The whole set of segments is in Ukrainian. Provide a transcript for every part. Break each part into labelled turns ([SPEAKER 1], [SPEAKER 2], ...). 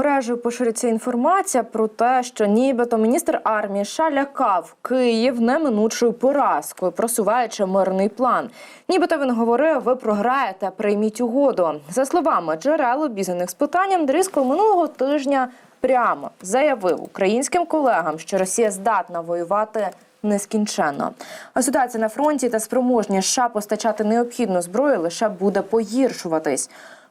[SPEAKER 1] Мережею поширюється інформація про те, що нібито міністр армії США лякав Київ неминучою поразкою, просуваючи мирний план. Нібито він говорив: ви програєте, прийміть угоду. За словами джерел, обізнаних з питанням, Дрискол минулого тижня прямо заявив українським колегам, що Росія здатна воювати нескінченно. А ситуація на фронті та спроможність США постачати необхідну зброю лише буде погіршуватись.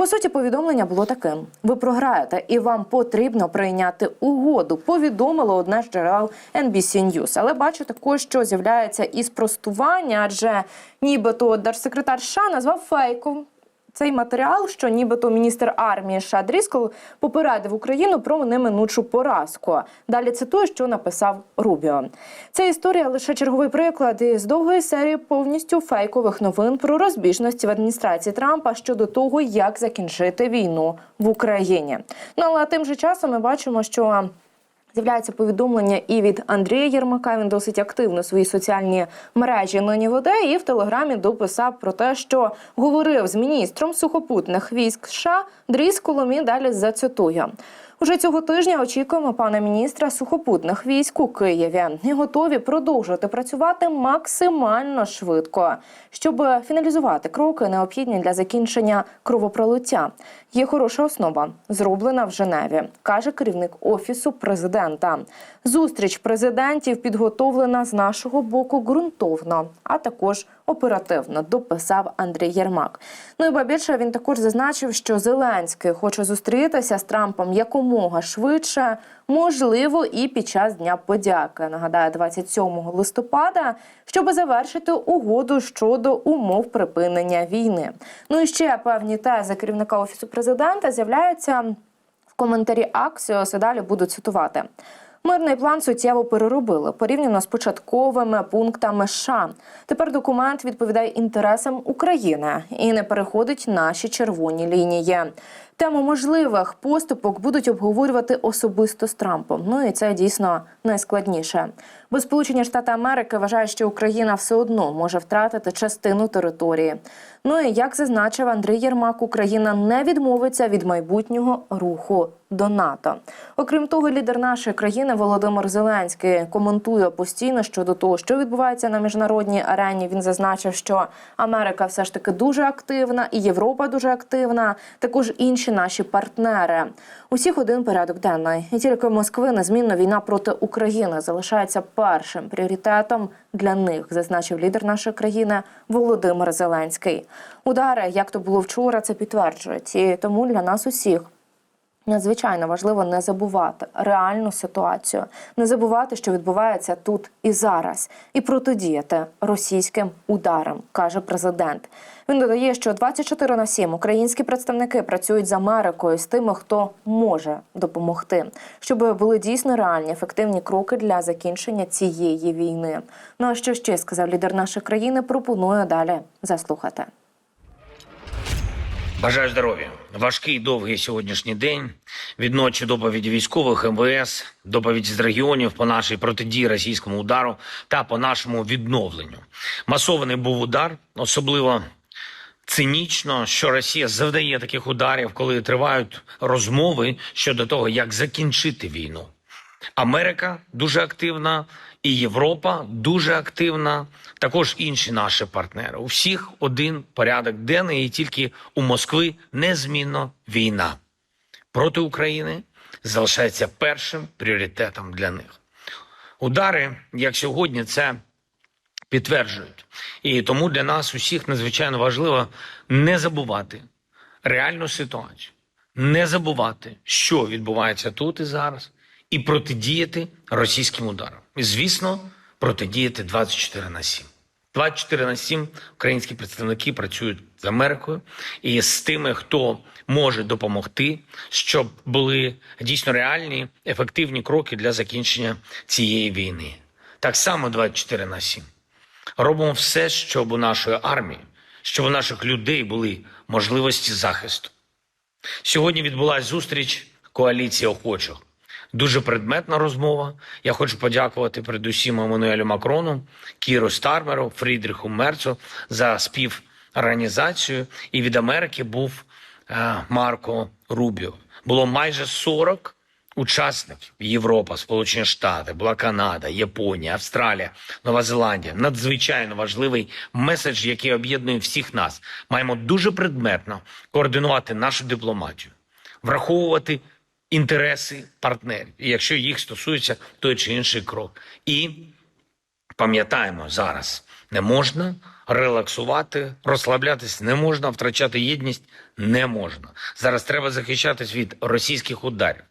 [SPEAKER 1] По суті, повідомлення було таким: ви програєте, і вам потрібно прийняти угоду. Повідомило одне з джерел NBC News. Але бачу також, що з'являється і спростування, адже нібито держсекретар США назвав фейком цей матеріал, що нібито міністр армії США Дріскол попередив Україну про неминучу поразку. Далі цитую, що написав Рубіо. Ця історія лише черговий приклад із довгої серії повністю фейкових новин про розбіжності в адміністрації Трампа щодо того, як закінчити війну в Україні. Ну але тим же часом ми бачимо, що. З'являється повідомлення і від Андрія Єрмака. Він досить активно свої соціальні мережі нині веде і в телеграмі дописав про те, що говорив з міністром сухопутних військ США Дріс Коломі. далі зацитую. Уже цього тижня очікуємо пана міністра сухопутних військ у Києві і готові продовжувати працювати максимально швидко, щоб фіналізувати кроки, необхідні для закінчення кровопролиття. Є хороша основа, зроблена в Женеві, каже керівник офісу президента. Зустріч президентів підготовлена з нашого боку ґрунтовно, а також оперативно. Дописав Андрій Єрмак. Ну і ба більше він також зазначив, що Зеленський хоче зустрітися з Трампом якомога швидше, можливо, і під час дня подяки. Нагадаю, 27 листопада, щоб завершити угоду щодо умов припинення війни. Ну і ще певні тези керівника офісу президента з'являються в коментарі Аксіос. Далі буду цитувати. Мирний план суттєво переробили порівняно з початковими пунктами США. Тепер документ відповідає інтересам України і не переходить наші червоні лінії. Тему можливих поступок будуть обговорювати особисто з Трампом. Ну і це дійсно найскладніше. Бо Сполучені Штати Америки вважають, що Україна все одно може втратити частину території. Ну і як зазначив Андрій Єрмак, Україна не відмовиться від майбутнього руху до НАТО. Окрім того, лідер нашої країни Володимир Зеленський коментує постійно щодо того, що відбувається на міжнародній арені. Він зазначив, що Америка все ж таки дуже активна, і Європа дуже активна. Також інші наші партнери. Усіх один порядок денний. І тільки Москви незмінно війна проти України залишається першим пріоритетом для них, зазначив лідер нашої країни Володимир Зеленський. Удари, як то було вчора, це підтверджують. І тому для нас усіх. Надзвичайно важливо не забувати реальну ситуацію, не забувати, що відбувається тут і зараз, і протидіяти російським ударам, каже президент. Він додає, що 24 на 7 українські представники працюють з Америкою з тими, хто може допомогти, щоб були дійсно реальні ефективні кроки для закінчення цієї війни. Ну а що ще сказав лідер нашої країни? Пропоную далі заслухати.
[SPEAKER 2] Бажаю здоров'я. Важкий довгий сьогоднішній день. Від ночі доповіді військових МВС, доповідь з регіонів по нашій протидії російському удару та по нашому відновленню. Масований був удар, особливо цинічно, що Росія завдає таких ударів, коли тривають розмови щодо того, як закінчити війну. Америка дуже активна, і Європа дуже активна. Також інші наші партнери. У всіх один порядок денний, і тільки у Москви незмінно війна проти України залишається першим пріоритетом для них. Удари, як сьогодні, це підтверджують. І тому для нас усіх надзвичайно важливо не забувати реальну ситуацію, не забувати, що відбувається тут і зараз, і протидіяти російським ударам. І, звісно, протидіяти 24 на 7. 24 на 7 українські представники працюють з Америкою і з тими, хто може допомогти, щоб були дійсно реальні ефективні кроки для закінчення цієї війни. Так само 24 на 7. Робимо все, щоб у нашої армії, щоб у наших людей були можливості захисту. Сьогодні відбулася зустріч коаліції охочих. Дуже предметна розмова. Я хочу подякувати передусім Еммануелю Макрону, Кіру Стармеру, Фрідріху Мерцу за співорганізацію. І від Америки був е, Марко Рубіо. було майже 40 учасників. Європа, Сполучені Штати, була Канада, Японія, Австралія, Нова Зеландія. Надзвичайно важливий меседж, який об'єднує всіх нас. Маємо дуже предметно координувати нашу дипломатію, враховувати інтереси партнерів, якщо їх стосується той чи інший крок. І пам'ятаємо зараз, не можна релаксувати, розслаблятись не можна, втрачати єдність не можна. Зараз треба захищатись від російських ударів,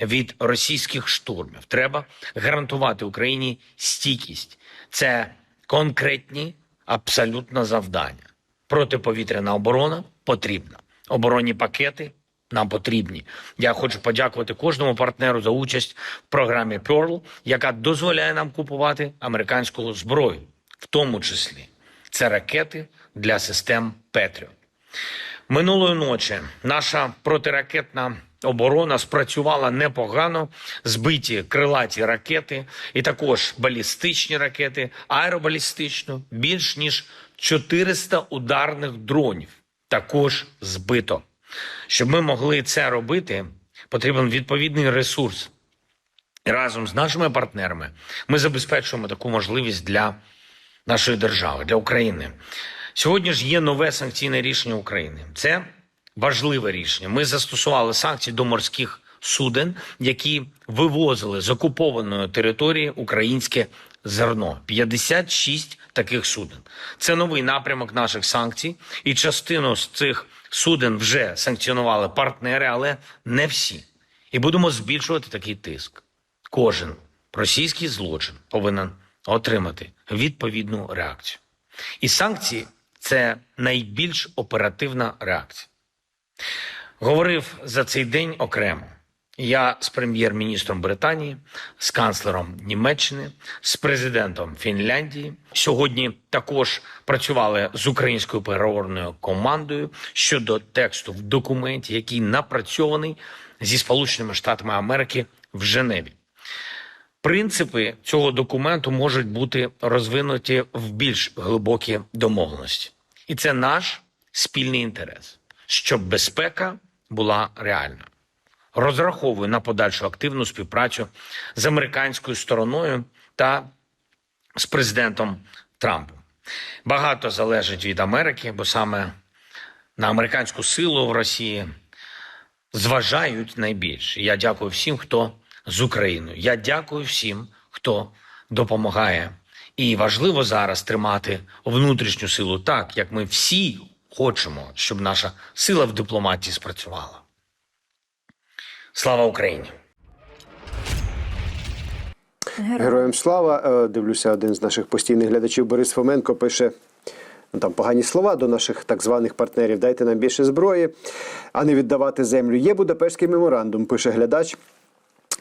[SPEAKER 2] від російських штурмів. Треба гарантувати Україні стійкість. Це конкретні абсолютно завдання. Протиповітряна оборона потрібна. Оборонні пакети нам потрібні. Я хочу подякувати кожному партнеру за участь в програмі Pearl, яка дозволяє нам купувати американську зброю, в тому числі це ракети для систем Петріот. Минулої ночі наша протиракетна оборона спрацювала непогано. Збиті крилаті ракети, і також балістичні ракети, аеробалістично, більш ніж 400 ударних дронів також збито. Щоб ми могли це робити, потрібен відповідний ресурс. Разом з нашими партнерами ми забезпечуємо таку можливість для нашої держави, для України. Сьогодні ж є нове санкційне рішення України. Це важливе рішення. Ми застосували санкції до морських суден, які вивозили з окупованої території українське зерно. 56 таких суден. Це новий напрямок наших санкцій, і частину з цих суден вже санкціонували партнери, але не всі. І будемо збільшувати такий тиск. Кожен російський злочин повинен отримати відповідну реакцію. І санкції це найбільш оперативна реакція. Говорив за цей день окремо. Я з прем'єр-міністром Британії, з канцлером Німеччини, з президентом Фінляндії. Сьогодні також працювали з українською переговорною командою щодо тексту в документі, який напрацьований зі Сполученими Штатами Америки в Женеві. Принципи цього документу можуть бути розвинуті в більш глибокі домовленості, і це наш спільний інтерес, щоб безпека була реальною. Розраховую на подальшу активну співпрацю з американською стороною та з президентом Трампом. Багато залежить від Америки, бо саме на американську силу в Росії зважають найбільше. Я дякую всім, хто з Україною. Я дякую всім, хто допомагає. І важливо зараз тримати внутрішню силу так, як ми всі хочемо, щоб наша сила в дипломатії спрацювала. Слава Україні!
[SPEAKER 3] Героям слава. Е, Дивлюся, один з наших постійних глядачів Борис Фоменко пише. ну, Там погані слова до наших так званих партнерів. Дайте нам більше зброї, а не віддавати землю. Є Будапештський меморандум, пише глядач.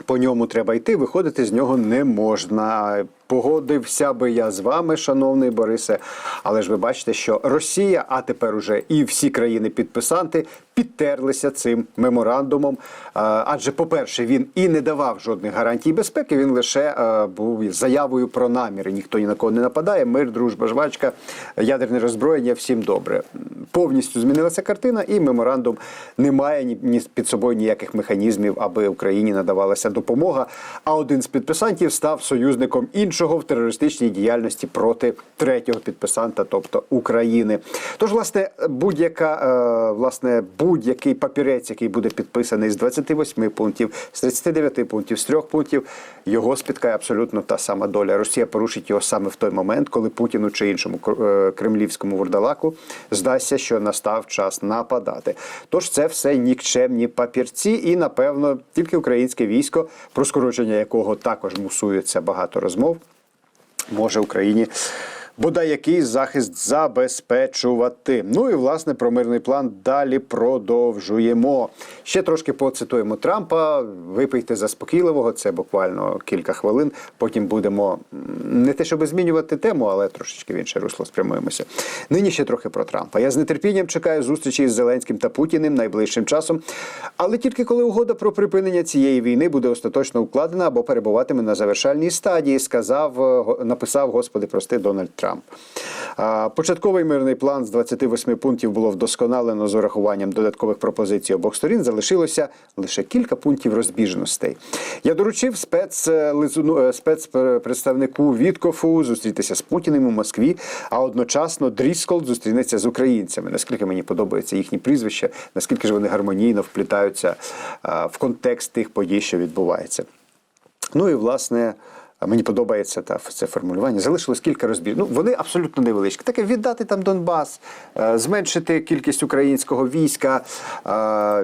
[SPEAKER 3] По ньому треба йти, виходити з нього не можна. Погодився би я з вами, шановний Борисе. Але ж ви бачите, що Росія, а тепер уже і всі країни-підписанти підтерлися цим меморандумом. Адже, по-перше, він і не давав жодних гарантій безпеки. Він лише е, був заявою про наміри. Ніхто ні на кого не нападає. Мир, дружба, жвачка, ядерне роззброєння. Всім добре. Повністю змінилася картина, і меморандум не має ні, ні під собою ніяких механізмів, аби Україні надавалася допомога. А один з підписантів став союзником іншого в терористичній діяльності проти третього підписанта, тобто України. Тож, власне, будь-яка е, власне будь-який папірець, який буде підписаний з 28 пунктів, з 39 пунктів, з трьох пунктів, його спіткає абсолютно та сама доля. Росія порушить його саме в той момент, коли Путіну чи іншому е, кремлівському вурдалаку здасться, що настав час нападати. Тож це все нікчемні папірці, і напевно тільки українське військо, про скорочення якого також мусується багато розмов, може Україні. Бодай якийсь захист забезпечувати. Ну і власне про мирний план далі продовжуємо. Ще трошки поцитуємо Трампа. Випийте заспокійливого, це буквально кілька хвилин. Потім будемо не те, щоб змінювати тему, але трошечки в інше русло спрямуємося. Нині ще трохи про Трампа. Я з нетерпінням чекаю зустрічі із Зеленським та Путіним найближчим часом, але тільки коли угода про припинення цієї війни буде остаточно укладена або перебуватиме на завершальній стадії, сказав, е, написав Господи, прости Дональд. Трамп. Початковий мирний план з 28 пунктів було вдосконалено з урахуванням додаткових пропозицій обох сторін. Залишилося лише кілька пунктів розбіжностей. Я доручив спецлизуну- е, спецпредставнику Віткофу зустрітися з Путіним у Москві, а одночасно Дріскол зустрінеться з українцями. Наскільки мені подобається їхні прізвища, наскільки ж вони гармонійно вплітаються в контекст тих подій, що відбувається. Ну і власне. Мені подобається та це формулювання. Залишилось кілька розбір. Ну вони абсолютно невеличкі. Таке віддати там Донбас, е, зменшити кількість українського війська. е,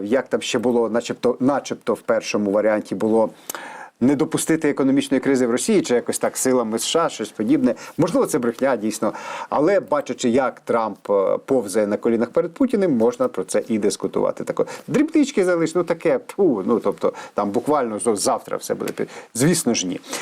[SPEAKER 3] Як там ще було, начебто, начебто в першому варіанті було. Не допустити економічної кризи в Росії чи якось так силами США, щось подібне. Можливо, це брехня дійсно. Але бачачи, як Трамп е, повзає на колінах перед Путіним, можна про це і дискутувати. Тако дрібнички залиш, ну таке, фу, ну тобто там буквально завтра все буде. Звісно ж, ні.